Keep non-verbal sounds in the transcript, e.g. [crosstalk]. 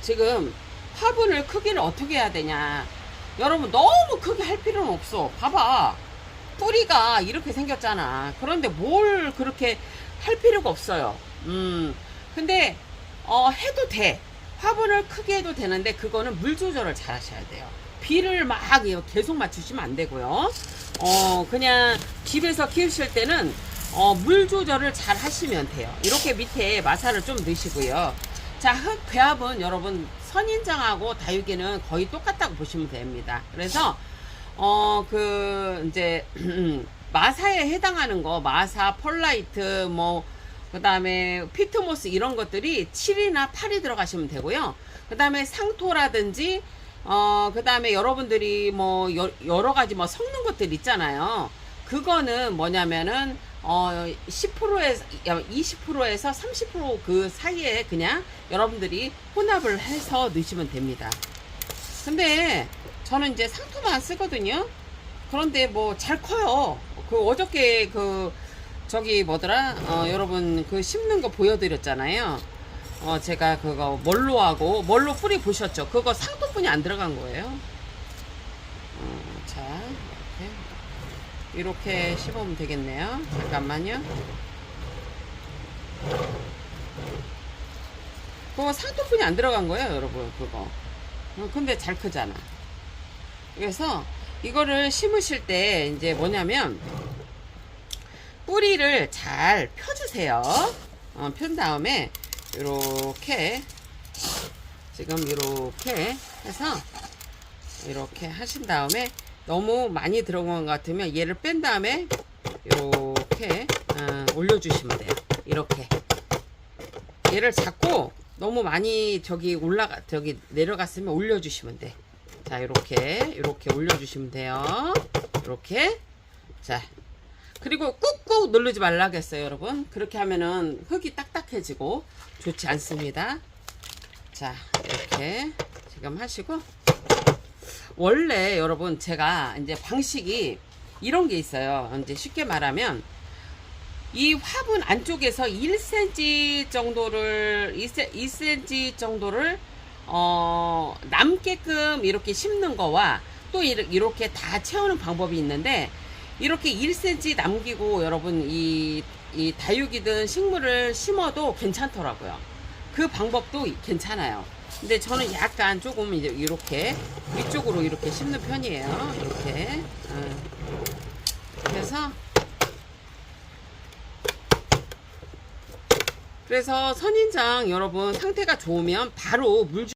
지금 화분을 크기를 어떻게 해야 되냐. 여러분 너무 크게 할 필요는 없어. 봐봐. 뿌리가 이렇게 생겼잖아. 그런데 뭘 그렇게 할 필요가 없어요. 음. 근데 어 해도 돼. 화분을 크게 해도 되는데 그거는 물 조절을 잘 하셔야 돼요. 비를 막 계속 맞추시면 안 되고요. 어 그냥 집에서 키우실 때는 어, 물 조절을 잘 하시면 돼요. 이렇게 밑에 마사를 좀 넣으시고요. 자, 흙 배합은 여러분 선인장하고 다육이는 거의 똑같다고 보시면 됩니다. 그래서 어, 그 이제 [clears throat] 마사에 해당하는 거, 마사, 펄라이트, 뭐 그다음에 피트모스 이런 것들이 7이나 8이 들어가시면 되고요. 그다음에 상토라든지 어 그다음에 여러분들이 뭐 여, 여러 가지 뭐 섞는 것들 있잖아요. 그거는 뭐냐면은 어 10%에서 20%에서 30%그 사이에 그냥 여러분들이 혼합을 해서 넣으시면 됩니다. 근데 저는 이제 상토만 쓰거든요. 그런데 뭐 잘 커요. 그 어저께 그 저기 뭐더라? 어, 여러분 그 심는 거 보여드렸잖아요. 어, 제가 그거 멀로 하고 멀로 뿌리 보셨죠? 그거 상토분이 안 들어간 거예요. 어, 자 이렇게 이렇게 씹으면 되겠네요. 잠깐만요. 그거 상토분이 안 들어간 거예요, 여러분. 그거. 어, 근데 잘 크잖아. 그래서 이거를 심으실 때 이제 뭐냐면 뿌리를 잘 펴주세요. 어, 편 다음에 이렇게 지금 이렇게 해서 이렇게 하신 다음에 너무 많이 들어간 것 같으면 얘를 뺀 다음에 이렇게 어, 올려주시면 돼요. 이렇게 얘를 잡고 너무 많이 저기 올라가 저기 내려갔으면 올려주시면 돼. 자 이렇게 이렇게 올려주시면 돼요. 이렇게 자 그리고 꾹꾹 누르지 말라겠어요, 여러분. 그렇게 하면은 흙이 딱딱해지고 좋지 않습니다. 자, 이렇게 지금 하시고 원래 여러분 제가 이제 방식이 이런 게 있어요. 이제 쉽게 말하면 이 화분 안쪽에서 1cm 정도를 2cm 정도를 어 남게끔 이렇게 심는 거와 또 이렇게 다 채우는 방법이 있는데 이렇게 1cm 남기고 여러분 이, 이 다육이든 식물을 심어도 괜찮더라고요. 그 방법도 괜찮아요. 근데 저는 약간 조금 이제 이렇게 위쪽으로 이렇게 심는 편이에요. 이렇게. 어. 그래서 그래서 선인장 여러분 상태가 좋으면 바로 물